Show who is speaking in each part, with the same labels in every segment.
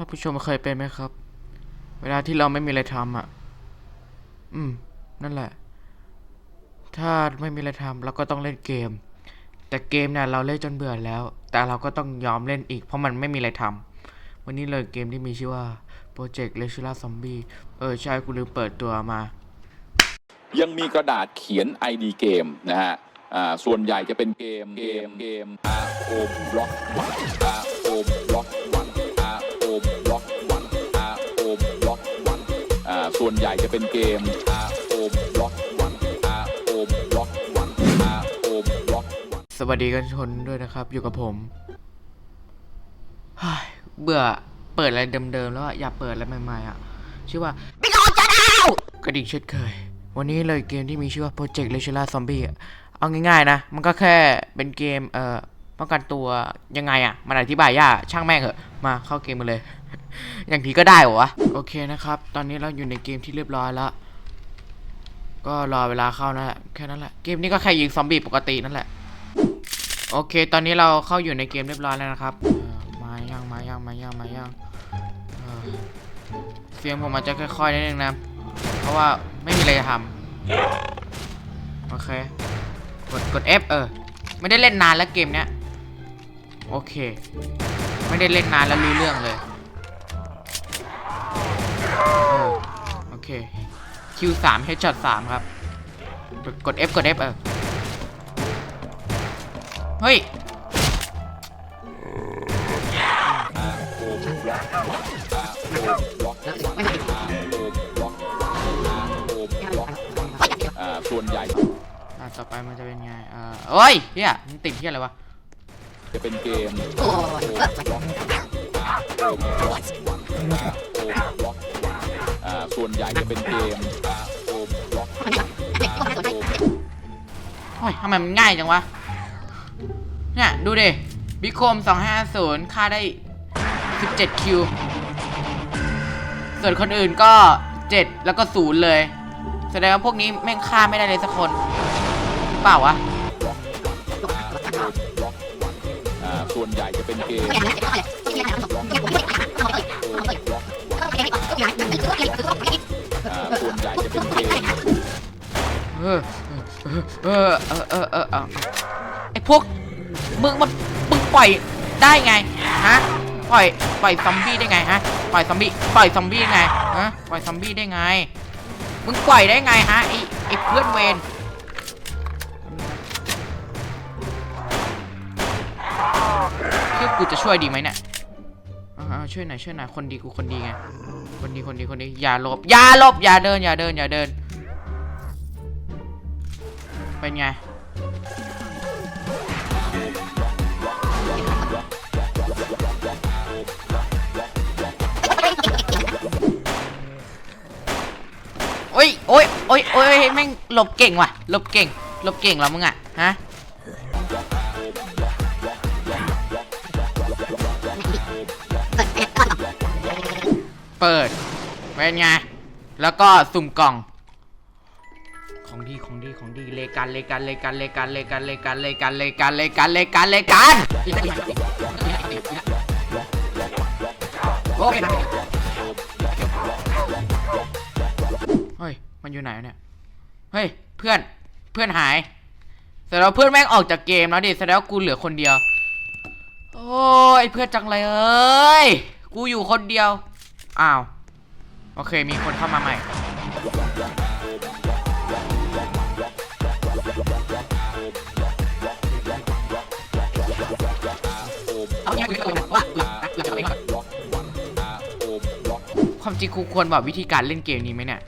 Speaker 1: ท่านผู้ชมเคยเป็นไหมครับ เวลาที่เราไม่มีอะไรทำอะ อืม นั่นแหละ ถ้าไม่มีอะไรทำเราก็ต้องเล่นเกม แต่เกมเนี่ยเราเล่นจนเบื่อแล้ว แต่เราก็ต้องยอมเล่นอีก เพราะมันไม่มีอะไรทำวันนี้เลยเกมที่มีชื่อว่า Project r e s u l a Zombie เออ ใช่กูลืมเปิดตัวมา
Speaker 2: ยังมีกระดาษเขียน ID เกมนะฮะ อ่า ส่วนใหญ่จะเป็นเกม เกม เกม R O Block 1 R วนใหญ่จะเป็นเกม R O Block 1 R O Block 1 R O Block 1
Speaker 1: สวัสดีกันชนด้วยนะครับ อยู่กับผมเบื่อเปิดอะไรเดิมๆแล้วอะอยากเปิดอะไรใหม่ๆอะชื่อว่าไม่รอจะดาวกระดิ่งเช่นเคย วันนี้เลยเกมที่มีชื่อว่า Project r e s u l a Zombie อะเอาง่ายๆนะ มันก็แค่เป็นเกมเอ่อ ป้องกันตัวยังไงอะมันอธิบายยากช่างแม่งเหอะ มาเข้าเกมมาเลย อย่างทีก็ได้เหรอวะ โอเคนะครับ ตอนนี้เราอยู่ในเกมที่เรียบร้อยแล้ว ก็รอเวลาเข้านั่นแหละแค่นั้นแหละ เกมนี้ก็แค่ยิงซอมบี้ปกตินั่นแหละ โอเค ตอนนี้เราเข้าอยู่ในเกมเรียบร้อยแล้วนะครับ มายังมายังมายังมายังเอ่อเสียงผมอาจจะค่อยๆนิดนึงนะ เพราะว่าไม่มีอะไรจะทำโอเค กดกด F เออ ไม่ได้เล่นนานแล้วเกมเนี้ย โอเค ไม่ได้เล่นนานแล้วรู้เรื่องเลยเออโอเค Q3 Headshot 3ครับ กดกด F กด F เออ เฮ้ย
Speaker 2: อ่าส่วนใหญ่
Speaker 1: อะต่อไปมันจะเป็นไงเอ่อโอ้ยเฮียมันติดเฮียอะไรวะ
Speaker 2: จะเป็นเกมอ่าส่วนใหญ่จะเป็นเกม R O Block
Speaker 1: โอ้ยทำไมมันง่ายจังวะ เนี่ย ดูดิบิโคม250ค่าได้ 17 คิว ส่วนคนอื่นก็ 7 แล้วก็ 0 เลย แสดงว่าพวกนี้แม่งฆ่าไม่ได้เลยสักคน หรือเปล่าวะ
Speaker 2: ส่วนใหญ่จะเป็นเกมอ่าส่วนใหญ่จะเป็นเกม
Speaker 1: เออเออเออเออเออเออไอพวกมึงมันมึงปล่อยได้ไงฮะปล่อยปล่อยซอมบี้ได้ไงฮะปล่อยซอมบี้ปล่อยซอมบี้ไงฮะปล่อยซอมบี้ได้ไงมึงปล่อยได้ไงฮะไอไอเพื่อนเวน คือกูจะช่วยดีไหมเนี่ยอ่าช่วยหน่อยช่วยหน่อยคนดีกูคนดีไงคนดีคนดีคนดีอย่าหลบอย่าหลบอย่าเดินอย่าเดินอย่าเดิน เป็นไงโอ้ยโอ้ยโอ้ยโอ้ยแม่งหลบเก่งว่ะหลบเก่งหลบเก่งเหรอมึงอะฮะ เปิดเป็นไง แล้วก็สุ่มกล่อง ของดีของดีของดีเลกันเลกันเลกันเลกันเลกันเลกันเลกันเลกันเลกันเลกันเลกันโอเคเฮ้ย มันอยู่ไหนเนี่ย เฮ้ย เพื่อน เพื่อนหายแสดงว่าเพื่อนแม่งออกจากเกมแล้วดิ แสดงว่ากูเหลือคนเดียว โอ้ย เพื่อนจังเลยเอ้ย กูอยู่คนเดียว อ้าว โอเค มีคนเข้ามาใหม่ เอาเนี่ยคือว่าเราจะไปก่อนความจริงครูควรบอกวิธีการเล่นเกมนี้ไหมเนี่ย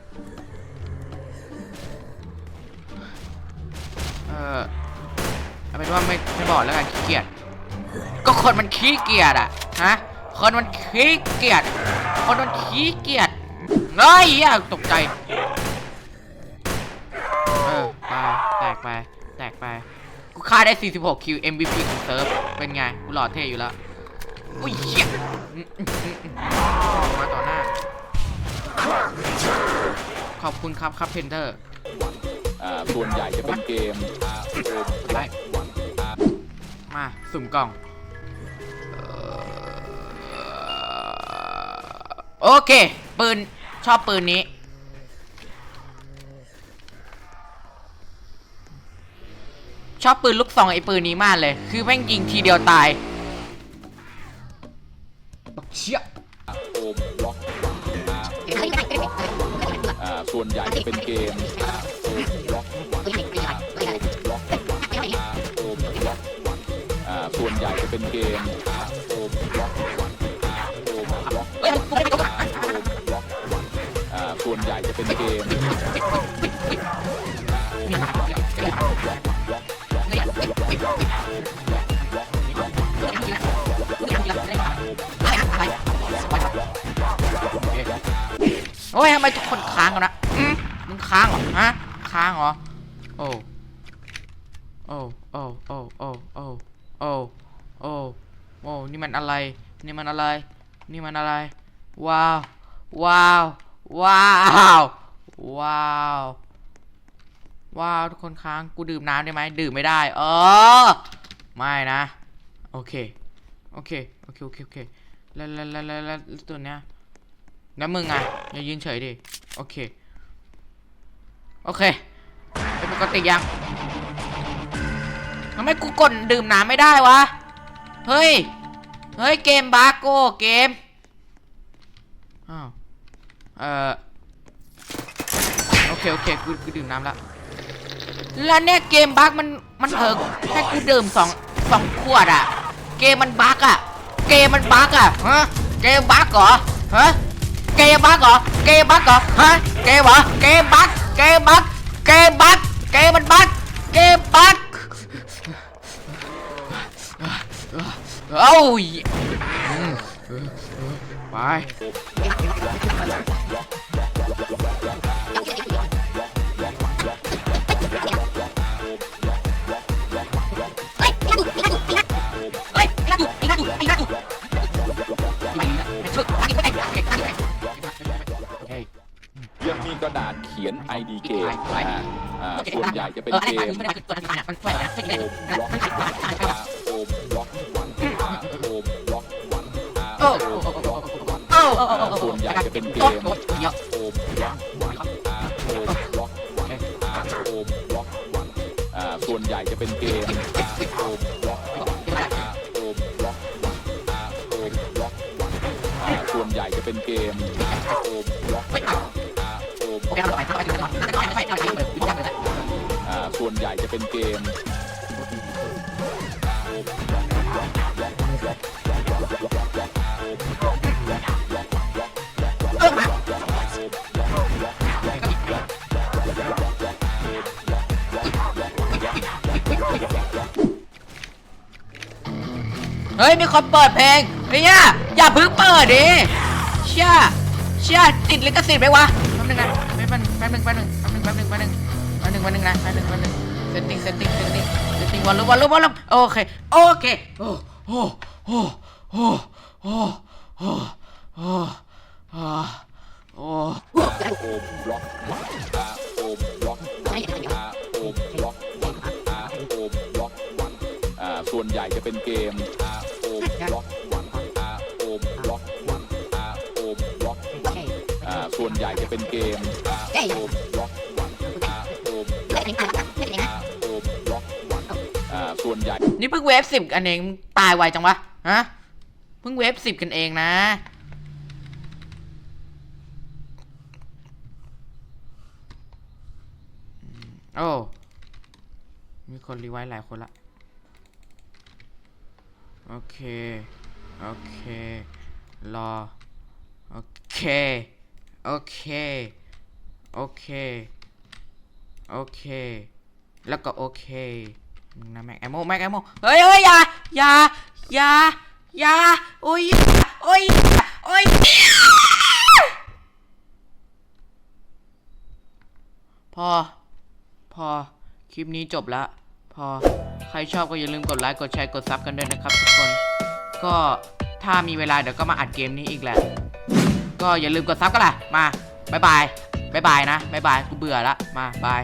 Speaker 1: เออเอาเป็นว่าไม่ไม่บอกแล้วกันขี้เกียจ ก็คนมันขี้เกียจอะฮะ คนมันขี้เกียจ คนมันขี้เกียจเฮ้ยอย่าตกใจ เออไปแตกไป แตกไป กูฆ่าได้ 46 คิว MVP ของเซิร์ฟ เป็นไง กูหล่อเท่อยู่แล้วอุ้ยเหี้ยอืมอืมอืมอืมมาต่อหน้า ขอบคุณครับครับเพนเทอร์
Speaker 2: อ่าส่วนใหญ่จะเป็นเกม R O
Speaker 1: ไป
Speaker 2: Block 1 R
Speaker 1: มา สุ่มกล่อง โอเค ปืน ชอบปืนนี้ ชอบปืนลูกซองไอ้ปืนนี้มากเลย คือแม่งยิงทีเดียวตายบักเชี่ย
Speaker 2: โอมบล็อกอ่าส่วนใหญ่จะเป็นเกมโอมบล็อกโอมบล็อกโอมบล็อกอ่าส่วนใหญ่จะเป็นเกมโอมบล็อกโอมบล็อก
Speaker 1: เฮ้ย
Speaker 2: ส่วนใหญ่จะเป็นเกม
Speaker 1: โอ้ยทำไมทุกคนค้างกันนะอืมมึงค้างเหรอฮะค้างเหรอโอ้โอ้โอ้โอ้โอ้โอ้โอ้โอ้โอ้นี่มันอะไร นี่มันอะไร นี่มันอะไร ว้าว ว้าว ว้าว ว้าว ว้าว ทุกคนค้างกูดื่มน้ำได้ไหมดื่มไม่ได้ เออ ไม่นะ โอเค โอเค โอเค โอเค โอเค แล้วแล้วแล้วแล้วตัวเนี้ย แล้วมึงอะอย่ายืนเฉยดิ โอเค โอเคเป็นปกติยังทำไมกูกดดื่มน้ำไม่ได้วะ เฮ้ย เฮ้ย เกมบาโก้เกม อ้าว เอ่อโอเคโอเคกูกูดื่มน้ำละแล้วเนี่ยเกมบั๊กมันมันเถอะให้กูดื่มสองสองขวดอะ เกมมันบั๊กอะ เกมมันบั๊กอะฮะเกมบั๊กเหรอฮะเกมบั๊กเหรอเกมบั๊กเหรอฮะเกมเหรอเกมบั๊กเกมบั๊กเกมบั๊กเกมมันบั๊กเกมบั๊กเอ้ยอืมไป
Speaker 2: ขียน ID เกมนะฮะอ่าส่วนใหญ่จะเป็นเกมโอมบล็อกโอมบล็อกอ่าโอมบล็อกอ่าโอมบล็อกอ่าส่วนใหญ่จะเป็นเกมโอมบล็อกอ่าโอมบล็อกอ่าโอมบล็อกอ่าส่วนใหญ่จะเป็นเกมโอมบล็อกอ่าโอมบล็อกอ่าโอมบล็อกอ่าส่วนใหญ่จะเป็นเกมโอมบล็อกอ่าโอมบล็อกอ่าส่วนใหญ่จะเป็นเกม
Speaker 1: เฮ้ย มีคนเปิดเพลงเฮียอย่าเพิ่งเปิดดิเชี่ยเชี่ยติดลิขสิทธิ์ไหมวะ แป๊บนึงนะแป๊บนึงแป๊บนึงแป๊บนึงแป๊บนึงแป๊บนึงแป๊บนึงแป๊บนึงแป๊บนึงนะแป๊บนึงแป๊บนึงเซตติ้งเซตติ้งเซตติ้งเซตติ้งวอลลุ่มวอลลุ่มวอลลุ่มโอเคโอเคโอ้โอ้โอ้โอ้โอ้โอ้โอ้โอ้โอ้
Speaker 2: โอมบล็อกอาโอมบล็อกอาโอมบล็อกอาโอมบล็อกอ่าส่วนใหญ่จะเป็นเกมอาโอมบล็อกอาโอมบล็อกอาโอมบล็อกอ่าส่วนใหญ่จะเป็นเกม อาโอมบล็อกอาโอมบล็อกอาโอมบล็อกอ่าส่วนใหญ่
Speaker 1: นี่เพิ่งเวฟสิบกันเองตายไวจังวะฮะเพิ่งเวฟสิบกันเองนะโอ้มีคนรีไวท์หลายคนละ โอเค โอเค รอ โอเค โอเค โอเค โอเค แล้วก็โอเคนะแม็กแอมโมแม็กแอมโมเฮ้ยเฮ้ยอย่าอย่าอย่าอย่าโอ้ยโอ้ยโอ้ยพอ พอ คลิปนี้จบละ พอ ใครชอบก็อย่าลืมกดไลค์ กดแชร์ กดซับกันด้วยนะครับทุกคน ก็ถ้ามีเวลาเดี๋ยวก็มาอัดเกมนี้อีกแหละ ก็อย่าลืมกดซับกันล่ะมาบายบาย บายบายนะบายบายกูเบื่อละมาบาย